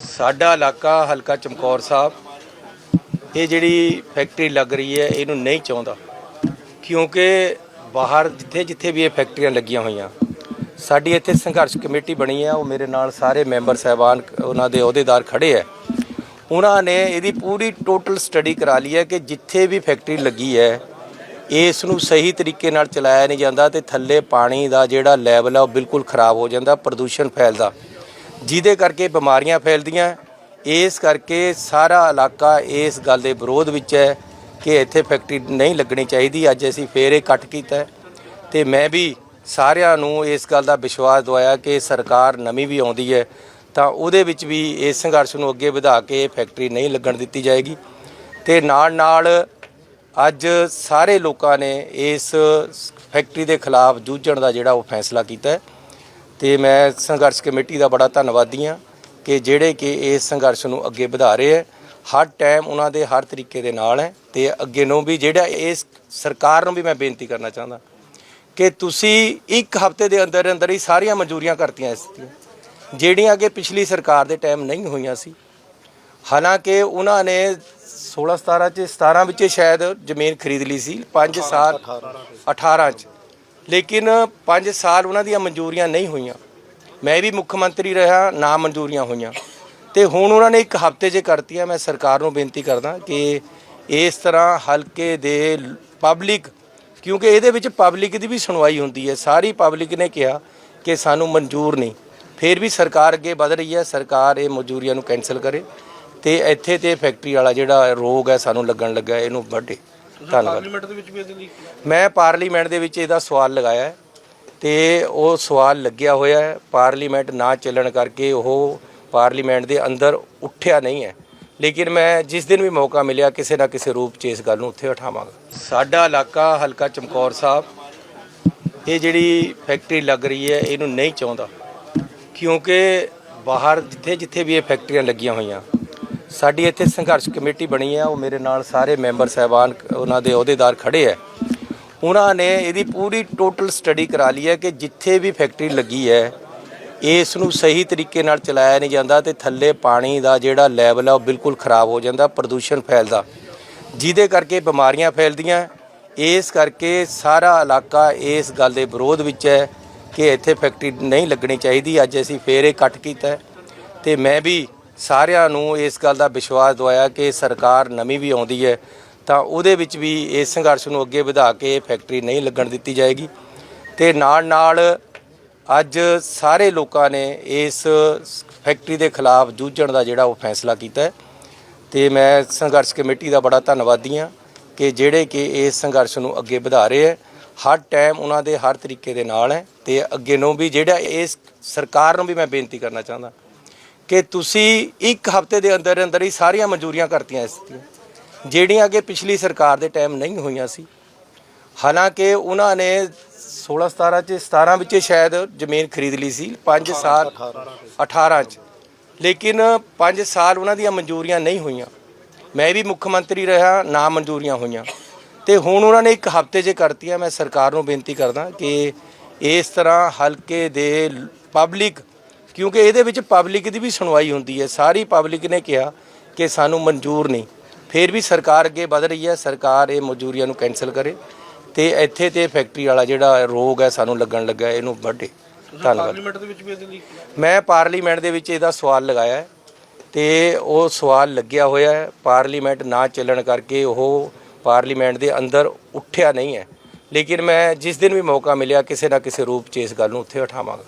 ਸਾਡਾ ਇਲਾਕਾ ਹਲਕਾ ਚਮਕੌਰ ਸਾਹਿਬ, ਇਹ ਜਿਹੜੀ ਫੈਕਟਰੀ ਲੱਗ ਰਹੀ ਹੈ, ਇਹਨੂੰ ਨਹੀਂ ਚਾਹੁੰਦਾ। ਕਿਉਂਕਿ ਬਾਹਰ ਜਿੱਥੇ ਜਿੱਥੇ ਵੀ ਇਹ ਫੈਕਟਰੀਆਂ ਲੱਗੀਆਂ ਹੋਈਆਂ, ਸਾਡੀ ਇੱਥੇ ਸੰਘਰਸ਼ ਕਮੇਟੀ ਬਣੀ ਹੈ, ਉਹ ਮੇਰੇ ਨਾਲ ਸਾਰੇ ਮੈਂਬਰ ਸਹਿਬਾਨ, ਉਹਨਾਂ ਦੇ ਅਹੁਦੇਦਾਰ ਖੜੇ ਹੈ। ਉਹਨਾਂ ਨੇ ਇਹਦੀ ਪੂਰੀ ਟੋਟਲ ਸਟੱਡੀ ਕਰਾ ਲਈ ਹੈ ਕਿ ਜਿੱਥੇ ਵੀ ਫੈਕਟਰੀ ਲੱਗੀ ਹੈ, ਇਸ ਨੂੰ ਸਹੀ ਤਰੀਕੇ ਨਾਲ ਚਲਾਇਆ ਨਹੀਂ ਜਾਂਦਾ ਤੇ ਥੱਲੇ ਪਾਣੀ ਦਾ ਜਿਹੜਾ ਲੈਵਲ ਹੈ ਉਹ ਬਿਲਕੁਲ ਖਰਾਬ ਹੋ ਜਾਂਦਾ, ਪ੍ਰਦੂਸ਼ਣ ਫੈਲਦਾ। ਜਿਹਦੇ ਕਰਕੇ ਬਿਮਾਰੀਆਂ ਫੈਲਦੀਆਂ। ਇਸ ਕਰਕੇ ਸਾਰਾ ਇਲਾਕਾ ਇਸ ਗੱਲ ਦੇ ਵਿਰੋਧ ਵਿੱਚ ਹੈ ਕਿ ਇੱਥੇ ਫੈਕਟਰੀ ਨਹੀਂ ਲੱਗਣੀ ਚਾਹੀਦੀ। ਅੱਜ ਅਸੀਂ ਫੇਰ ਇਹ ਇਕੱਠ ਕੀਤਾ ਹੈ ਤੇ ਮੈਂ ਵੀ ਸਾਰਿਆਂ ਨੂੰ ਇਸ ਗੱਲ ਦਾ ਵਿਸ਼ਵਾਸ ਦਵਾਇਆ ਕਿ ਸਰਕਾਰ ਨਵੀਂ ਵੀ ਆਉਂਦੀ ਹੈ ਤਾਂ ਉਹਦੇ ਵਿੱਚ ਵੀ ਇਸ ਸੰਘਰਸ਼ ਨੂੰ ਅੱਗੇ ਵਧਾ ਕੇ ਇਹ ਫੈਕਟਰੀ ਨਹੀਂ ਲੱਗਣ ਦਿੱਤੀ ਜਾਏਗੀ। ਤੇ ਨਾਲ ਨਾਲ ਅੱਜ ਸਾਰੇ ਲੋਕਾਂ ਨੇ ਇਸ ਫੈਕਟਰੀ ਦੇ ਖਿਲਾਫ ਜੂਝਣ ਦਾ ਜਿਹੜਾ ਉਹ ਫੈਸਲਾ ਕੀਤਾ ਹੈ। ਤੇ ਮੈਂ ਸੰਘਰਸ਼ ਕਮੇਟੀ ਦਾ ਬੜਾ ਧੰਨਵਾਦੀ ਹਾਂ ਕਿ ਜਿਹੜੇ ਕਿ ਇਸ ਸੰਘਰਸ਼ ਨੂੰ ਅੱਗੇ ਵਧਾ ਰਹੇ ਹੈ, ਹਰ ਟਾਈਮ ਉਹਨਾਂ ਦੇ ਹਰ ਤਰੀਕੇ ਦੇ ਨਾਲ ਹੈ ਤੇ ਅੱਗੇ ਨੂੰ ਵੀ ਜਿਹੜਾ ਇਸ ਸਰਕਾਰ ਨੂੰ ਵੀ ਮੈਂ ਬੇਨਤੀ ਕਰਨਾ ਚਾਹੁੰਦਾ ਕਿ ਤੁਸੀਂ ਇੱਕ ਹਫ਼ਤੇ ਦੇ ਅੰਦਰ ਅੰਦਰ ਹੀ ਸਾਰੀਆਂ ਮਨਜ਼ੂਰੀਆਂ ਕਰਤੀਆਂ ਇਸ ਦੀਆਂ, ਜਿਹੜੀਆਂ ਕਿ ਪਿਛਲੀ ਸਰਕਾਰ ਦੇ ਟਾਈਮ ਨਹੀਂ ਹੋਈਆਂ ਸੀ। ਹਾਲਾਂਕਿ ਉਹਨਾਂ ਨੇ 16 17 ਚ 17 ਵਿੱਚ ਸ਼ਾਇਦ ਜ਼ਮੀਨ ਖਰੀਦ ਲਈ ਸੀ 5 ਸਾਲ 18 ਚ। ਲੇਕਿਨ 5 ਸਾਲ ਉਹਨਾਂ ਦੀਆਂ ਮਨਜ਼ੂਰੀਆਂ ਨਹੀਂ ਹੋਈਆਂ। ਮੈਂ ਵੀ ਮੁੱਖ ਮੰਤਰੀ ਰਿਹਾ, ਨਾ ਮਨਜ਼ੂਰੀਆਂ ਹੋਈਆਂ। ਤੇ ਹੁਣ ਉਹਨਾਂ ਨੇ ਇੱਕ ਹਫ਼ਤੇ 'ਚ ਕਰਤੀਆਂ ਮੈਂ ਸਰਕਾਰ ਨੂੰ ਬੇਨਤੀ ਕਰਦਾ ਕਿ ਇਸ ਤਰ੍ਹਾਂ ਹਲਕੇ ਦੇ ਪਬਲਿਕ, ਕਿਉਂਕਿ ਇਹਦੇ ਵਿੱਚ ਪਬਲਿਕ ਦੀ ਵੀ ਸੁਣਵਾਈ ਹੁੰਦੀ ਹੈ। ਸਾਰੀ ਪਬਲਿਕ ਨੇ ਕਿਹਾ ਕਿ ਸਾਨੂੰ ਮਨਜ਼ੂਰ ਨਹੀਂ। ਫਿਰ ਵੀ ਸਰਕਾਰ ਅੱਗੇ ਵਧ ਰਹੀ ਹੈ, ਸਰਕਾਰ ਇਹ ਮਜ਼ਦੂਰੀਆਂ ਨੂੰ ਕੈਨਸਲ ਕਰੇ ਤੇ ਇੱਥੇ ਤੇ ਫੈਕਟਰੀ ਵਾਲਾ ਜਿਹੜਾ ਰੋਗ ਹੈ, ਸਾਨੂੰ ਲੱਗਣ ਲੱਗਾ, ਇਹਨੂੰ ਵੱਢੇ। ਧੰਨਵਾਦ। ਪਾਰਲੀਮੈਂਟ ਦੇ ਵਿੱਚ ਵੀ ਇਹਦੇ ਲਈ ਮੈਂ ਪਾਰਲੀਮੈਂਟ ਦੇ ਵਿੱਚ ਇਹਦਾ ਸਵਾਲ ਲਗਾਇਆ ਹੈ ਤੇ ਉਹ ਸਵਾਲ ਲੱਗਿਆ ਹੋਇਆ ਹੈ। ਪਾਰਲੀਮੈਂਟ ਨਾ ਚੱਲਣ ਕਰਕੇ ਉਹ ਪਾਰਲੀਮੈਂਟ ਦੇ ਅੰਦਰ ਉੱਠਿਆ ਨਹੀਂ ਹੈ। ਲੇਕਿਨ ਮੈਂ ਜਿਸ ਦਿਨ ਵੀ ਮੌਕਾ ਮਿਲਿਆ ਕਿਸੇ ਨਾ ਕਿਸੇ ਰੂਪ 'ਚ ਇਸ ਗੱਲ ਨੂੰ ਉੱਥੇ ਉਠਾਵਾਂਗਾ। ਸਾਡਾ ਇਲਾਕਾ ਹਲਕਾ ਚਮਕੌਰ ਸਾਹਿਬ ਇਹ ਜਿਹੜੀ ਫੈਕਟਰੀ ਲੱਗ ਰਹੀ ਹੈ ਇਹਨੂੰ ਨਹੀਂ ਚਾਹੁੰਦਾ। ਕਿਉਂਕਿ ਬਾਹਰ ਜਿੱਥੇ ਜਿੱਥੇ ਵੀ ਇਹ ਫੈਕਟਰੀਆਂ ਲੱਗੀਆਂ ਹੋਈਆਂ ਸਾਡੀ ਇੱਥੇ ਸੰਘਰਸ਼ ਕਮੇਟੀ ਬਣੀ ਹੈ ਉਹ ਮੇਰੇ ਨਾਲ ਸਾਰੇ ਮੈਂਬਰ ਸਹਿਬਾਨ ਉਹਨਾਂ ਦੇ ਅਹੁਦੇਦਾਰ ਖੜੇ ਹੈ ਉਹਨਾਂ ਨੇ ਇਹਦੀ ਪੂਰੀ ਟੋਟਲ ਸਟੱਡੀ ਕਰਾ ਲਈ ਹੈ ਕਿ ਜਿੱਥੇ ਵੀ ਫੈਕਟਰੀ ਲੱਗੀ ਹੈ, ਇਸ ਨੂੰ ਸਹੀ ਤਰੀਕੇ ਨਾਲ ਚਲਾਇਆ ਨਹੀਂ ਜਾਂਦਾ ਤੇ ਥੱਲੇ ਪਾਣੀ ਦਾ ਜਿਹੜਾ ਲੈਵਲ ਹੈ ਉਹ ਬਿਲਕੁਲ ਖਰਾਬ ਹੋ ਜਾਂਦਾ, ਪ੍ਰਦੂਸ਼ਣ ਫੈਲਦਾ। ਜਿਹਦੇ ਕਰਕੇ ਬਿਮਾਰੀਆਂ ਫੈਲਦੀਆਂ। ਇਸ ਕਰਕੇ ਸਾਰਾ ਇਲਾਕਾ ਇਸ ਗੱਲ ਦੇ ਵਿਰੋਧ ਵਿੱਚ ਹੈ ਕਿ ਇੱਥੇ ਫੈਕਟਰੀ ਨਹੀਂ ਲੱਗਣੀ ਚਾਹੀਦੀ। ਅੱਜ ਅਸੀਂ ਫੇਰ ਇਹ ਇਕੱਠ ਕੀਤਾ ਹੈ ਤੇ ਮੈਂ ਵੀ ਸਾਰਿਆਂ ਨੂੰ ਇਸ ਗੱਲ ਦਾ ਵਿਸ਼ਵਾਸ ਦਵਾਇਆ ਕਿ ਸਰਕਾਰ ਨਵੀਂ ਵੀ ਆਉਂਦੀ ਹੈ, ਤਾਂ ਉਹਦੇ ਵਿੱਚ ਵੀ ਇਸ ਸੰਘਰਸ਼ ਨੂੰ ਅੱਗੇ ਵਧਾ ਕੇ ਇਹ ਫੈਕਟਰੀ ਨਹੀਂ ਲੱਗਣ ਦਿੱਤੀ ਜਾਏਗੀ। ਤੇ ਨਾਲ ਨਾਲ ਅੱਜ ਸਾਰੇ ਲੋਕਾਂ ਨੇ ਇਸ ਫੈਕਟਰੀ ਦੇ ਖਿਲਾਫ ਜੂਝਣ ਦਾ ਜਿਹੜਾ ਉਹ ਫੈਸਲਾ ਕੀਤਾ ਹੈ। ਤੇ ਮੈਂ ਸੰਘਰਸ਼ ਕਮੇਟੀ ਦਾ ਬੜਾ ਧੰਨਵਾਦੀ ਹਾਂ ਕਿ ਜਿਹੜੇ ਕਿ ਇਸ ਸੰਘਰਸ਼ ਨੂੰ ਅੱਗੇ ਵਧਾ ਰਹੇ ਹੈ, ਹਰ ਟਾਈਮ ਉਹਨਾਂ ਦੇ ਹਰ ਤਰੀਕੇ ਦੇ ਨਾਲ ਹੈ। ਤੇ ਅੱਗੇ ਨੂੰ ਵੀ ਜਿਹੜਾ ਇਸ ਸਰਕਾਰ ਨੂੰ ਵੀ ਮੈਂ ਬੇਨਤੀ ਕਰਨਾ ਚਾਹੁੰਦਾ ਕਿ ਤੁਸੀਂ ਇੱਕ ਹਫ਼ਤੇ ਦੇ ਅੰਦਰ ਅੰਦਰ ਹੀ ਸਾਰੀਆਂ ਮਨਜ਼ੂਰੀਆਂ ਕਰਤੀਆਂ ਇਸ ਦੀਆਂ, ਜਿਹੜੀਆਂ ਕਿ ਪਿਛਲੀ ਸਰਕਾਰ ਦੇ ਟਾਈਮ ਨਹੀਂ ਹੋਈਆਂ ਸੀ। ਹਾਲਾਂਕਿ ਉਹਨਾਂ ਨੇ 16 17 ਚ 17 ਵਿੱਚ ਸ਼ਾਇਦ ਜ਼ਮੀਨ ਖਰੀਦ ਲਈ ਸੀ 5 ਸਾਲ 18 ਚ। ਲੇਕਿਨ 5 ਸਾਲ ਉਹਨਾਂ ਦੀਆਂ ਮਨਜ਼ੂਰੀਆਂ ਨਹੀਂ ਹੋਈਆਂ। ਮੈਂ ਵੀ ਮੁੱਖ ਮੰਤਰੀ ਰਿਹਾ, ਨਾ ਮਨਜ਼ੂਰੀਆਂ ਹੋਈਆਂ। ਤੇ ਹੁਣ ਉਹਨਾਂ ਨੇ ਇੱਕ ਹਫ਼ਤੇ 'ਚ ਕਰਤੀਆਂ, ਮੈਂ ਸਰਕਾਰ ਨੂੰ ਬੇਨਤੀ ਕਰਦਾ ਕਿ ਇਸ ਤਰ੍ਹਾਂ ਹਲਕੇ ਦੇ ਪਬਲਿਕ ਕਿਉਂਕਿ ਇਹਦੇ ਵਿੱਚ ਪਬਲਿਕ ਦੀ ਵੀ ਸੁਣਵਾਈ ਹੁੰਦੀ ਹੈ। ਸਾਰੀ ਪਬਲਿਕ ਨੇ ਕਿਹਾ ਕਿ ਸਾਨੂੰ ਮਨਜ਼ੂਰ ਨਹੀਂ। ਫਿਰ ਵੀ ਸਰਕਾਰ ਅੱਗੇ ਵਧ ਰਹੀ ਹੈ। ਸਰਕਾਰ ਇਹ ਮਨਜ਼ੂਰੀਆਂ ਨੂੰ ਕੈਨਸਲ ਕਰੇ ਤੇ ਇੱਥੇ ਤੇ ਫੈਕਟਰੀ ਵਾਲਾ ਜਿਹੜਾ ਰੋਗ ਹੈ ਸਾਨੂੰ ਲੱਗਣ ਲੱਗਾ ਇਹਨੂੰ ਵੱਢੇ। ਧੰਨਵਾਦ। ਮੈਂ ਪਾਰਲੀਮੈਂਟ ਦੇ ਵਿੱਚ ਇਹਦਾ ਸਵਾਲ ਲਗਾਇਆ ਹੈ ਤੇ ਉਹ ਸਵਾਲ ਲੱਗਿਆ ਹੋਇਆ ਹੈ। ਪਾਰਲੀਮੈਂਟ ਨਾ ਚੱਲਣ ਕਰਕੇ ਉਹ ਪਾਰਲੀਮੈਂਟ ਦੇ ਅੰਦਰ ਉੱਠਿਆ ਨਹੀਂ ਹੈ। ਲੇਕਿਨ ਮੈਂ ਜਿਸ ਦਿਨ ਵੀ ਮੌਕਾ ਮਿਲਿਆ ਕਿਸੇ ਨਾ ਕਿਸੇ ਰੂਪ 'ਚ ਇਸ ਗੱਲ ਨੂੰ ਉੱਥੇ ਉਠਾਵਾਂਗਾ।